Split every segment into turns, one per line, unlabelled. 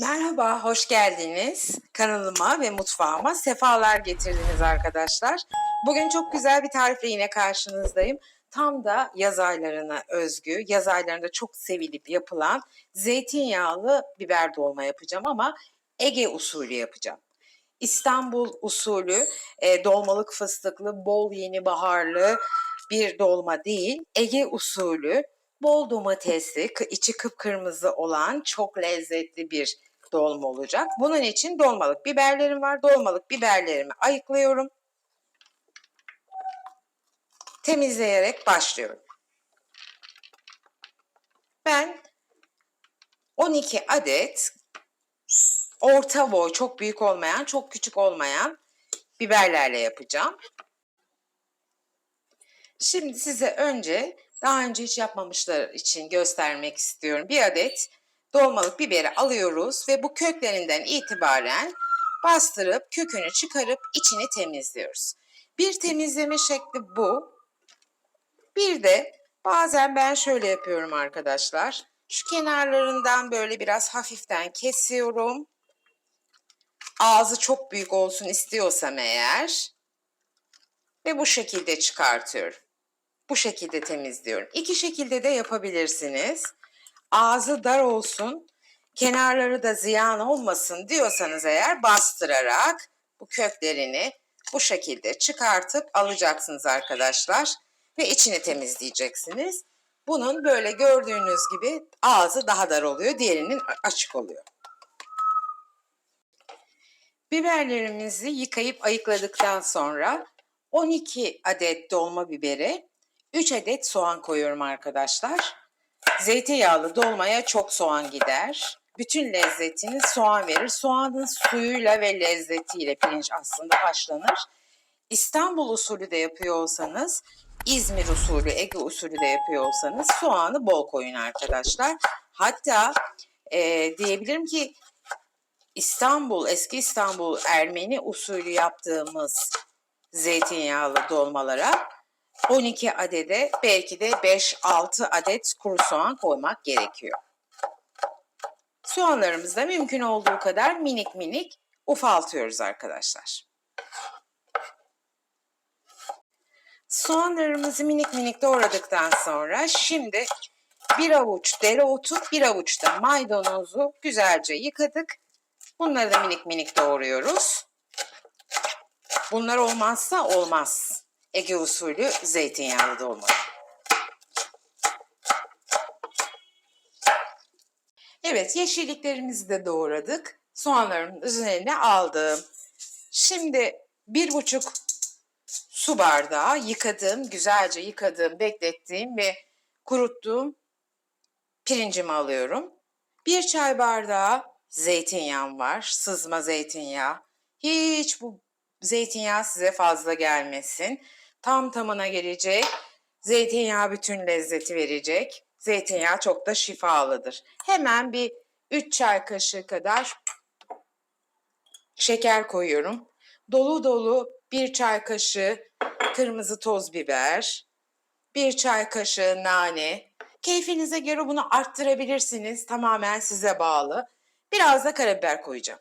Merhaba, hoş geldiniz. Kanalıma ve mutfağıma sefalar getirdiniz arkadaşlar. Bugün çok güzel bir tarifle yine karşınızdayım. Tam da yaz aylarına özgü, yaz aylarında çok sevilip yapılan zeytinyağlı biber dolma yapacağım ama Ege usulü yapacağım. İstanbul usulü e, dolmalık fıstıklı, bol yeni baharlı bir dolma değil. Ege usulü bol domatesli, içi kıpkırmızı olan çok lezzetli bir dolma olacak. Bunun için dolmalık biberlerim var. Dolmalık biberlerimi ayıklıyorum. Temizleyerek başlıyorum. Ben 12 adet orta boy, çok büyük olmayan, çok küçük olmayan biberlerle yapacağım. Şimdi size önce daha önce hiç yapmamışlar için göstermek istiyorum. Bir adet dolmalık biberi alıyoruz ve bu köklerinden itibaren bastırıp kökünü çıkarıp içini temizliyoruz. Bir temizleme şekli bu. Bir de bazen ben şöyle yapıyorum arkadaşlar. Şu kenarlarından böyle biraz hafiften kesiyorum. Ağzı çok büyük olsun istiyorsam eğer ve bu şekilde çıkartıyorum. Bu şekilde temizliyorum. İki şekilde de yapabilirsiniz. Ağzı dar olsun, kenarları da ziyan olmasın diyorsanız eğer bastırarak bu köklerini bu şekilde çıkartıp alacaksınız arkadaşlar ve içini temizleyeceksiniz. Bunun böyle gördüğünüz gibi ağzı daha dar oluyor, diğerinin açık oluyor. Biberlerimizi yıkayıp ayıkladıktan sonra 12 adet dolma biberi, 3 adet soğan koyuyorum arkadaşlar. Zeytinyağlı dolmaya çok soğan gider. Bütün lezzetini soğan verir. Soğanın suyuyla ve lezzetiyle pirinç aslında haşlanır. İstanbul usulü de yapıyor olsanız, İzmir usulü, Ege usulü de yapıyor olsanız soğanı bol koyun arkadaşlar. Hatta e, diyebilirim ki İstanbul, eski İstanbul Ermeni usulü yaptığımız zeytinyağlı dolmalara 12 adede belki de 5-6 adet kuru soğan koymak gerekiyor. Soğanlarımızı da mümkün olduğu kadar minik minik ufaltıyoruz arkadaşlar. Soğanlarımızı minik minik doğradıktan sonra şimdi bir avuç dereotu, bir avuç da maydanozu güzelce yıkadık. Bunları da minik minik doğruyoruz. Bunlar olmazsa olmaz. Ege usulü zeytinyağlı dolma. Evet, yeşilliklerimizi de doğradık. Soğanlarımın üzerine aldım. Şimdi bir buçuk su bardağı yıkadığım, güzelce yıkadığım, beklettiğim ve kuruttuğum pirincimi alıyorum. Bir çay bardağı zeytinyağım var, sızma zeytinyağı. Hiç bu zeytinyağı size fazla gelmesin. Tam tamına gelecek. Zeytinyağı bütün lezzeti verecek. Zeytinyağı çok da şifalıdır. Hemen bir 3 çay kaşığı kadar şeker koyuyorum. Dolu dolu bir çay kaşığı kırmızı toz biber, bir çay kaşığı nane. Keyfinize göre bunu arttırabilirsiniz. Tamamen size bağlı. Biraz da karabiber koyacağım.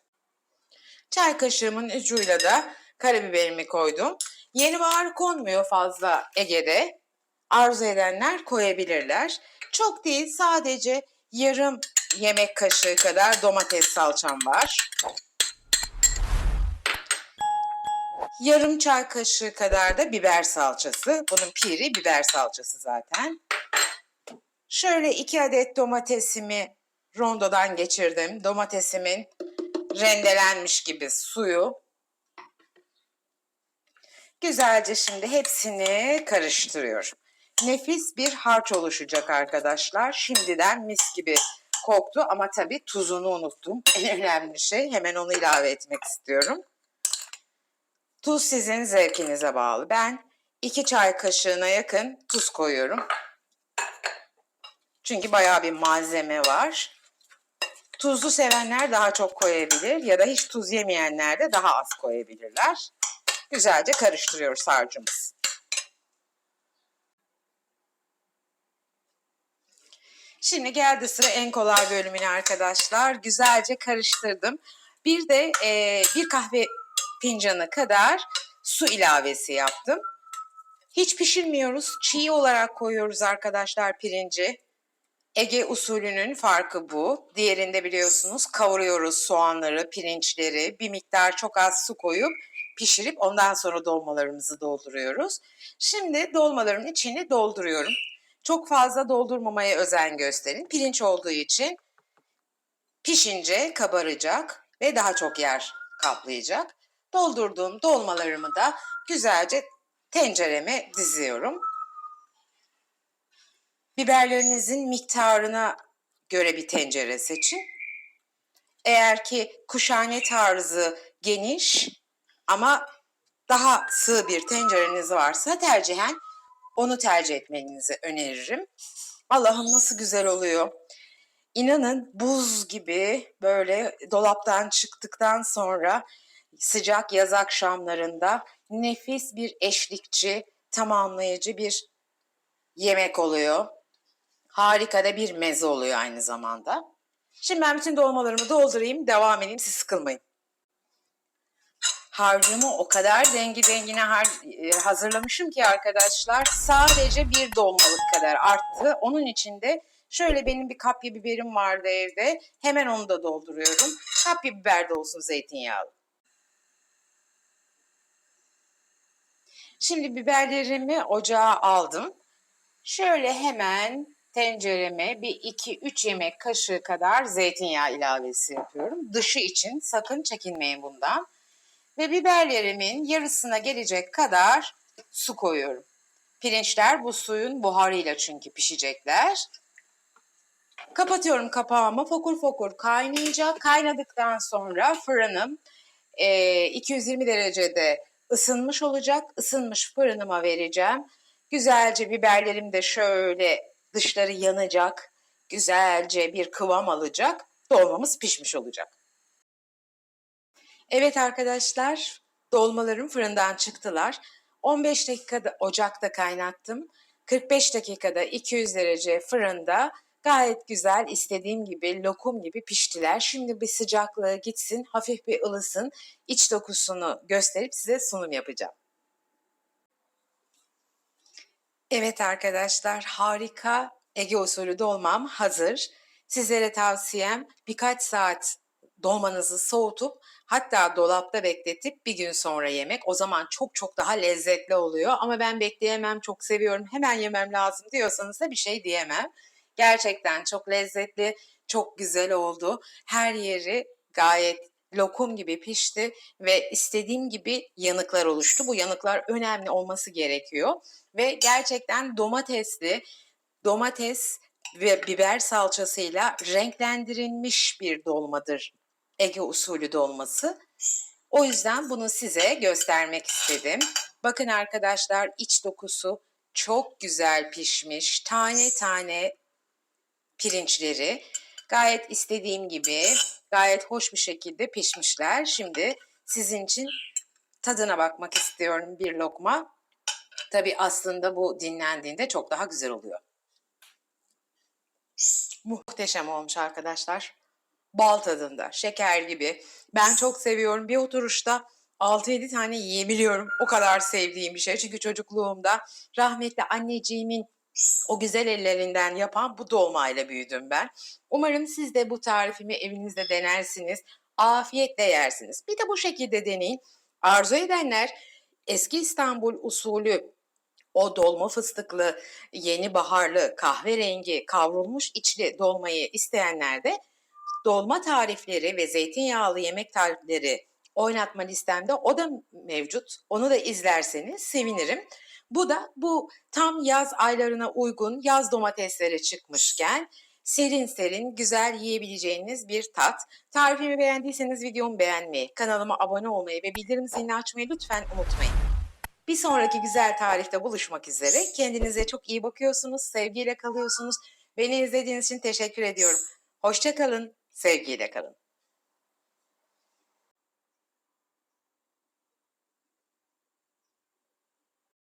Çay kaşığımın ucuyla da karabiberimi koydum. Yeni bahar konmuyor fazla Ege'de. Arzu edenler koyabilirler. Çok değil sadece yarım yemek kaşığı kadar domates salçam var. Yarım çay kaşığı kadar da biber salçası. Bunun piri biber salçası zaten. Şöyle iki adet domatesimi rondodan geçirdim. Domatesimin rendelenmiş gibi suyu. Güzelce şimdi hepsini karıştırıyorum. Nefis bir harç oluşacak arkadaşlar. Şimdiden mis gibi koktu ama tabii tuzunu unuttum. En önemli şey hemen onu ilave etmek istiyorum. Tuz sizin zevkinize bağlı. Ben iki çay kaşığına yakın tuz koyuyorum. Çünkü bayağı bir malzeme var. Tuzlu sevenler daha çok koyabilir ya da hiç tuz yemeyenler de daha az koyabilirler. Güzelce karıştırıyoruz harcımız. Şimdi geldi sıra en kolay bölümüne arkadaşlar. Güzelce karıştırdım. Bir de e, bir kahve fincanı kadar su ilavesi yaptım. Hiç pişirmiyoruz. Çiğ olarak koyuyoruz arkadaşlar pirinci. Ege usulünün farkı bu. Diğerinde biliyorsunuz kavuruyoruz soğanları, pirinçleri. Bir miktar çok az su koyup pişirip ondan sonra dolmalarımızı dolduruyoruz. Şimdi dolmaların içini dolduruyorum. Çok fazla doldurmamaya özen gösterin. Pirinç olduğu için pişince kabaracak ve daha çok yer kaplayacak. Doldurduğum dolmalarımı da güzelce tencereme diziyorum. Biberlerinizin miktarına göre bir tencere seçin. Eğer ki kuşhane tarzı geniş ama daha sığ bir tencereniz varsa tercihen onu tercih etmenizi öneririm. Allah'ım nasıl güzel oluyor. İnanın buz gibi böyle dolaptan çıktıktan sonra sıcak yaz akşamlarında nefis bir eşlikçi, tamamlayıcı bir yemek oluyor. Harika da bir meze oluyor aynı zamanda. Şimdi ben bütün dolmalarımı doldurayım, devam edeyim, siz sıkılmayın. Harcımı o kadar dengi dengine har- e, hazırlamışım ki arkadaşlar sadece bir dolmalık kadar arttı. Onun içinde şöyle benim bir kapya biberim vardı evde. Hemen onu da dolduruyorum. Kapya biber de olsun zeytinyağlı. Şimdi biberlerimi ocağa aldım. Şöyle hemen tencereme bir 2-3 yemek kaşığı kadar zeytinyağı ilavesi yapıyorum. Dışı için sakın çekinmeyin bundan. Ve biberlerimin yarısına gelecek kadar su koyuyorum. Pirinçler bu suyun buharıyla çünkü pişecekler. Kapatıyorum kapağımı. Fokur fokur kaynayacak. Kaynadıktan sonra fırınım e, 220 derecede ısınmış olacak. Isınmış fırınıma vereceğim. Güzelce biberlerim de şöyle dışları yanacak. Güzelce bir kıvam alacak. Dolmamız pişmiş olacak. Evet arkadaşlar, dolmalarım fırından çıktılar. 15 dakikada ocakta kaynattım. 45 dakikada 200 derece fırında gayet güzel istediğim gibi lokum gibi piştiler. Şimdi bir sıcaklığı gitsin, hafif bir ılısın. iç dokusunu gösterip size sunum yapacağım. Evet arkadaşlar, harika Ege usulü dolmam hazır. Sizlere tavsiyem birkaç saat dolmanızı soğutup hatta dolapta bekletip bir gün sonra yemek. O zaman çok çok daha lezzetli oluyor. Ama ben bekleyemem, çok seviyorum, hemen yemem lazım diyorsanız da bir şey diyemem. Gerçekten çok lezzetli, çok güzel oldu. Her yeri gayet lokum gibi pişti ve istediğim gibi yanıklar oluştu. Bu yanıklar önemli olması gerekiyor ve gerçekten domatesli, domates ve biber salçasıyla renklendirilmiş bir dolmadır Ege usulü dolması. O yüzden bunu size göstermek istedim. Bakın arkadaşlar iç dokusu çok güzel pişmiş. Tane tane pirinçleri gayet istediğim gibi gayet hoş bir şekilde pişmişler. Şimdi sizin için tadına bakmak istiyorum bir lokma. Tabi aslında bu dinlendiğinde çok daha güzel oluyor. Muhteşem olmuş arkadaşlar. Bal tadında, şeker gibi. Ben çok seviyorum. Bir oturuşta 6-7 tane yiyebiliyorum. O kadar sevdiğim bir şey. Çünkü çocukluğumda rahmetli anneciğimin o güzel ellerinden yapan bu dolmayla büyüdüm ben. Umarım siz de bu tarifimi evinizde denersiniz. Afiyetle yersiniz. Bir de bu şekilde deneyin. Arzu edenler eski İstanbul usulü o dolma fıstıklı, yeni baharlı, kahverengi, kavrulmuş içli dolmayı isteyenler de dolma tarifleri ve zeytinyağlı yemek tarifleri oynatma listemde o da mevcut. Onu da izlerseniz sevinirim. Bu da bu tam yaz aylarına uygun yaz domatesleri çıkmışken serin serin güzel yiyebileceğiniz bir tat. Tarifimi beğendiyseniz videomu beğenmeyi, kanalıma abone olmayı ve bildirim zilini açmayı lütfen unutmayın. Bir sonraki güzel tarifte buluşmak üzere. Kendinize çok iyi bakıyorsunuz, sevgiyle kalıyorsunuz. Beni izlediğiniz için teşekkür ediyorum. Hoşçakalın, Sevgiyle kalın.